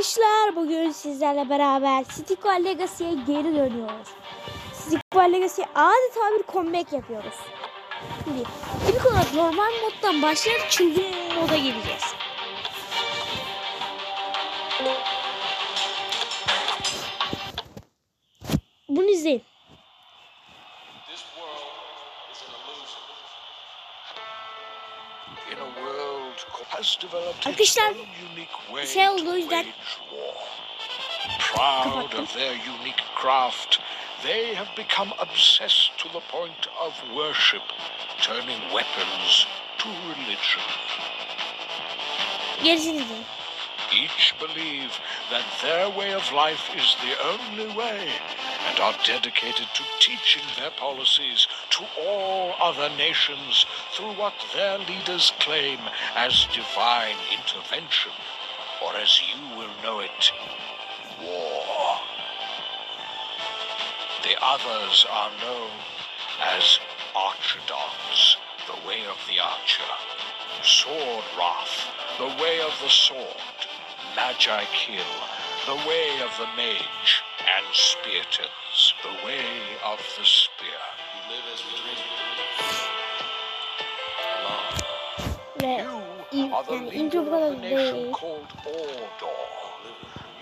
Arkadaşlar bugün sizlerle beraber Stick War Legacy'ye geri dönüyoruz. Stick War Legacy'ye adeta bir comeback yapıyoruz. Şimdi ilk olarak normal moddan başlayıp çılgın moda gireceğiz. Bunu izleyin. In a world Arkadaşlar, şey oldu, o yüzden-. Proud of their unique craft, they have become obsessed to the point of worship, turning weapons to religion. Gerisini. Each believe that their way of life is the only way and are dedicated to teaching their policies to all other nations through what their leaders claim as divine intervention, or as you will know it, war. The others are known as Archidons, the way of the archer, Sword Wrath, the way of the sword, Magi Kill, the way of the mage, and Speartons, the way of the spear. We live as we dream. Alone. You in- are the yani leader of the nation called Ordor.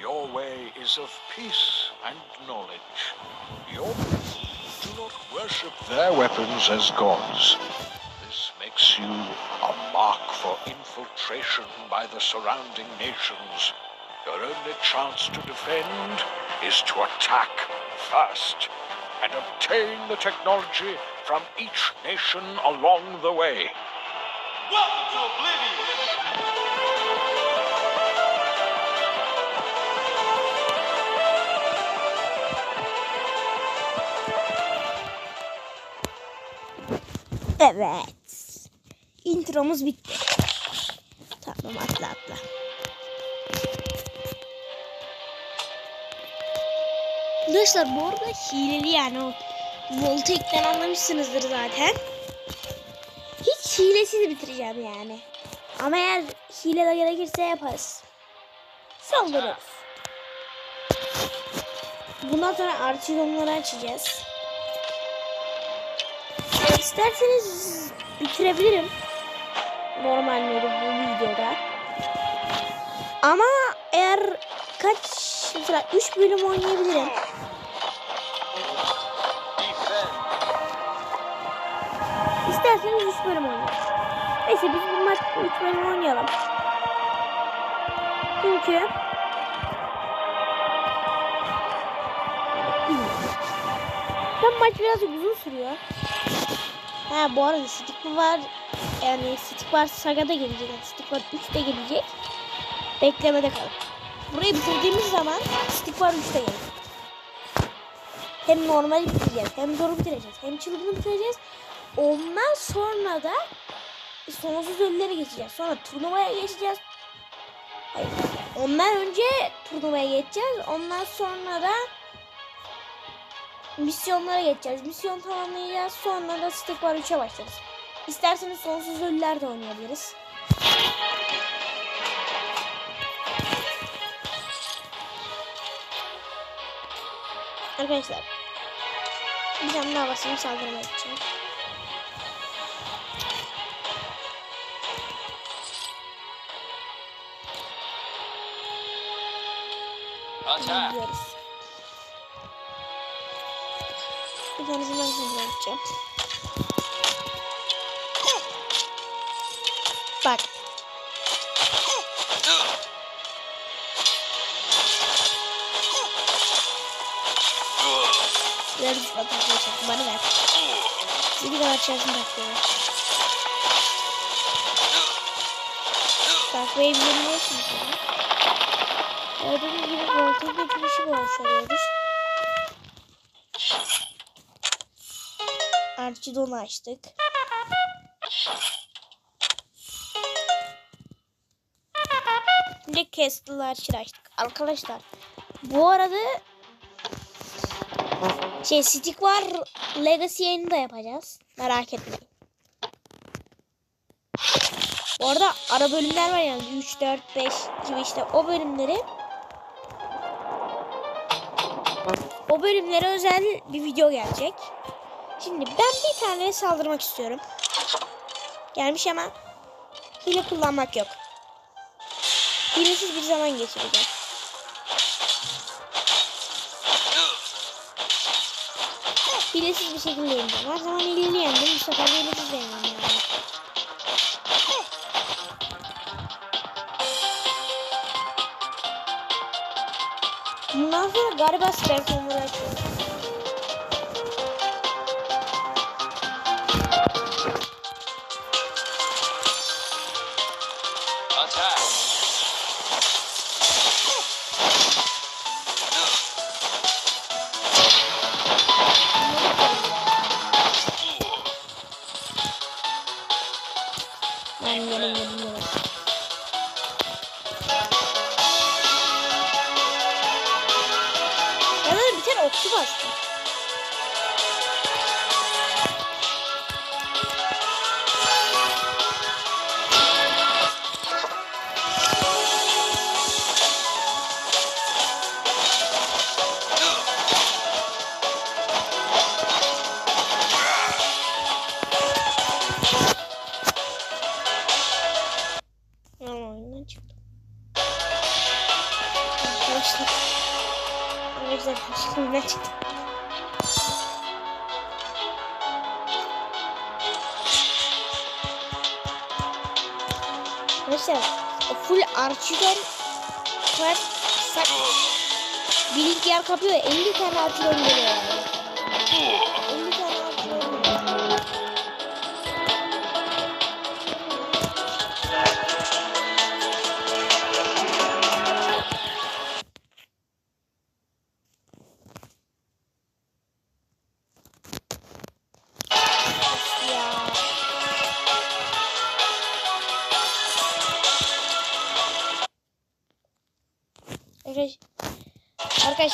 Your way is of peace and knowledge. Your people do not worship their weapons as gods. This makes you a mark for infiltration by the surrounding nations. Your only chance to defend is to attack first and obtain the technology from each nation along the way. Welcome to Oblivion! Evet. Intromuz bitti. Tamam atla atla. Arkadaşlar bu arada hileli yani o Voltaic'ten anlamışsınızdır zaten. Hiç hilesiz bitireceğim yani. Ama eğer hile de gerekirse yaparız. Saldırıyoruz. Bundan sonra archivonları açacağız. İsterseniz bitirebilirim. Normal modu bu videoda. Ama eğer kaç mesela 3 bölüm oynayabilirim. İsterseniz 3 bölüm oynayalım. Neyse biz bu maç 3 bölüm oynayalım. Çünkü Ben maç birazcık uzun sürüyor. Ha bu arada Stick var yani Stick var Saga'da gelecek. Yani Stick var 3'te gelecek. Beklemede kalın. Burayı bitirdiğimiz zaman Stick var 3'te gelecek. Hem normal bitireceğiz, hem zoru bitireceğiz, hem çılgını bitireceğiz. Ondan sonra da sonsuz ölülere geçeceğiz. Sonra turnuvaya geçeceğiz. Hayır. Ondan önce turnuvaya geçeceğiz. Ondan sonra da misyonlara geçeceğiz. Misyon tamamlayacağız. Sonra da Stick War 3'e başlarız. İsterseniz sonsuz ölüler de oynayabiliriz. Arkadaşlar. Bir tane daha basayım saldırmak için. Gidiyoruz. Bir tanesini ben kontrol edeceğim. Bak. Ver bir arkadaşlar. Bana ver. Bir kadar çarpın takıyorum. Takmayı bilmiyorsunuz yani. Gördüğünüz gibi voltaj geçmişi başarıyoruz. Archidon'u açtık. Şimdi Castle Archer açtık. Arkadaşlar bu arada şey Stick var Legacy yayını da yapacağız. Merak etmeyin. Bu arada ara bölümler var yani 3, 4, 5 gibi işte o bölümleri O bölümlere özel bir video gelecek. Şimdi ben bir tane saldırmak istiyorum. Gelmiş ama hile kullanmak yok. Hilesiz bir zaman geçireceğim. Hilesiz bir şekilde yeneceğim. Her zaman hileli yendim. Bu sefer de hilesiz yeneceğim yani. Bundan sonra galiba süper Arkadaşlar. Arkadaşlar oyundan çıktım. Arkadaşlar o full arçıdan var. Sak bir iki yer kapıyor. 50 tane arçıdan geliyor yani.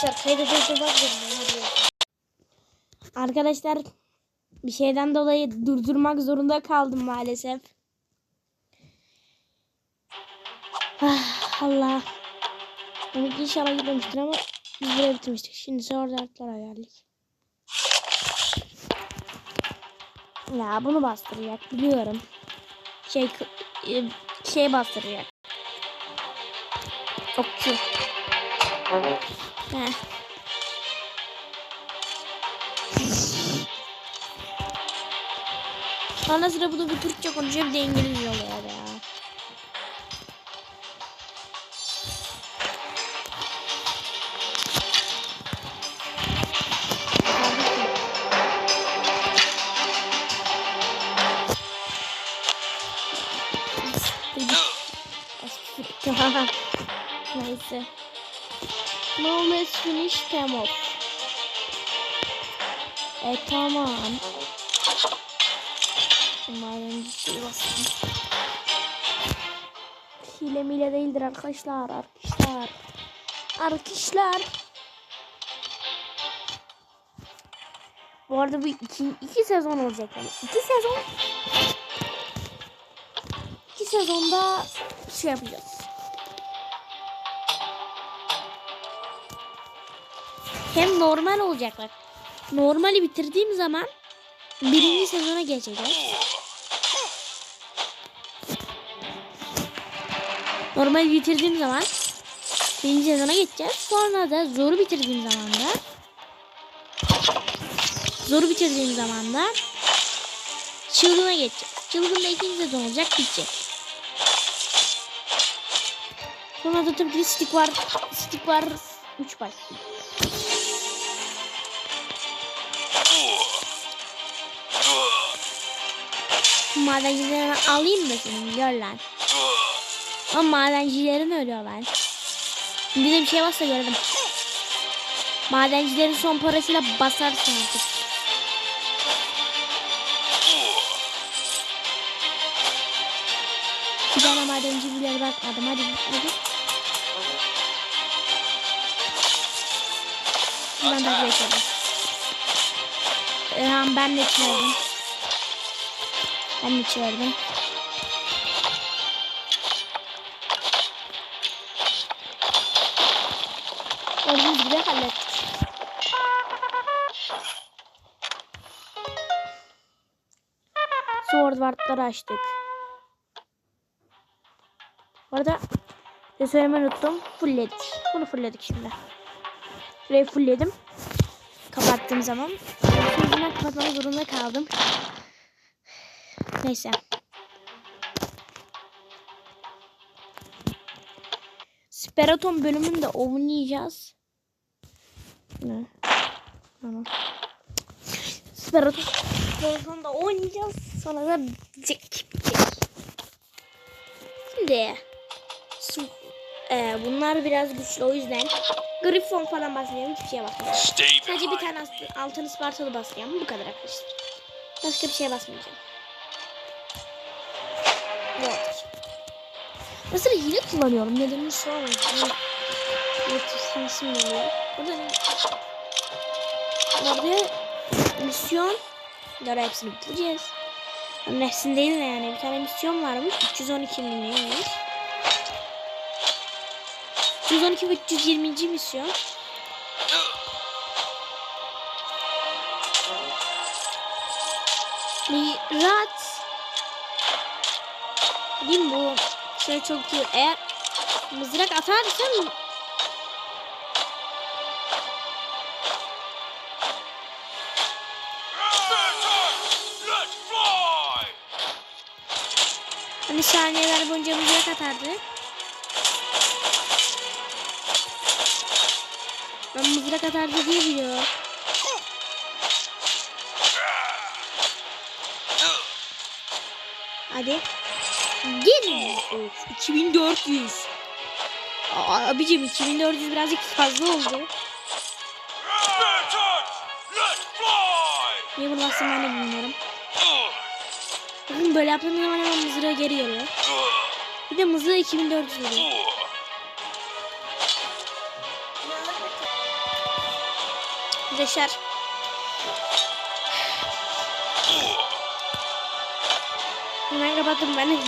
Arkadaşlar zorundayım. hadi. Arkadaşlar bir şeyden dolayı durdurmak zorunda kaldım maalesef. Ah, Allah. Umut inşallah gitmemiştir ama biz buraya bitirmiştik. Şimdi dertlere geldik. Ya bunu bastıracak biliyorum. Şey e, şey bastıracak. Okçu. Heh. Bana sıra bunu bir Türkçe konuşuyor bir de İngilizce oluyor ya. Neyse. No let's finish them off. E tamam. Umarım şey basalım. Hile mile değildir arkadaşlar. Arkadaşlar. Arkadaşlar. Bu arada bu iki, iki sezon olacak yani. İki sezon. İki sezonda şey yapacağız. Hem normal olacak bak. Normali bitirdiğim zaman birinci sezona geçeceğiz. Normali bitirdiğim zaman birinci sezona geçeceğiz. Sonra da zoru bitirdiğim zaman da zoru bitirdiğim zaman da çılgına geçeceğiz. Çılgın da ikinci sezon olacak bitecek. Sonra da tabii ki stick var. Stick var 3 başlıyor. Madencilerini alayım da senin gör lan. Ama madencilerin ölüyor lan. Bir de bir şey varsa görelim. Madencilerin son parasıyla basarsın artık. Bir tane madenci bile bırakmadım. Hadi hadi. Ben de geçelim. Ee, ben de çağırdım. Ben bir verdim. Gördüğünüz gibi hallettik. Swordward'ları açtık. Bu arada size söylemeyi unuttum. Fullledik. Bunu fullledik şimdi. Şurayı fullledim. Kapattığım zaman. Yüzünden kapatmak zorunda kaldım. Neyse. Speraton bölümünde oynayacağız. Ne? Tamam. Speraton Speraton'da oynayacağız. Sonra da bitecek. bitecek. Şimdi su, e, bunlar biraz güçlü o yüzden Griffon falan basmayalım. Hiçbir şeye basmayalım. Sadece bir tane altın Spartalı basacağım. Bu kadar arkadaşlar. Başka bir şeye basmayacağım. Mesela hile kullanıyorum. Nedenini sormayın. Yetişmişim geliyor. Burada ne? Burada misyon. Sonra hepsini bitireceğiz. Onun hepsini değil de yani. Bir tane misyon varmış. 312 mi neymiş? 312 ve 320. misyon. Mirat. Değil bu şey çok iyi. Eğer mızrak atarsan hani saniyeler boyunca mızrak atardı. Ben mızrak atardı diye biliyorum. Hadi. Of, 2400. Aa, abicim 2400 birazcık fazla oldu. Niye bunu bastım ben de bilmiyorum. Bakın böyle yaptığım zaman hemen mızrağı geri geliyor. Bir de mızrağı 2400 oluyor. Arkadaşlar. Hemen kapattım ben de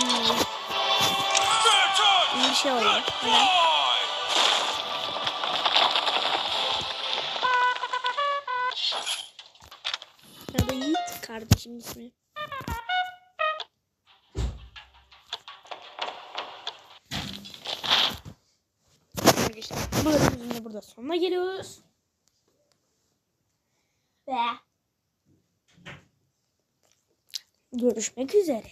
Bir şey oluyor. Hemen. Ya kardeşim ismi. Arkadaşlar bu bölümümüzün de burada sonuna geliyoruz. Ve görüşmek üzere.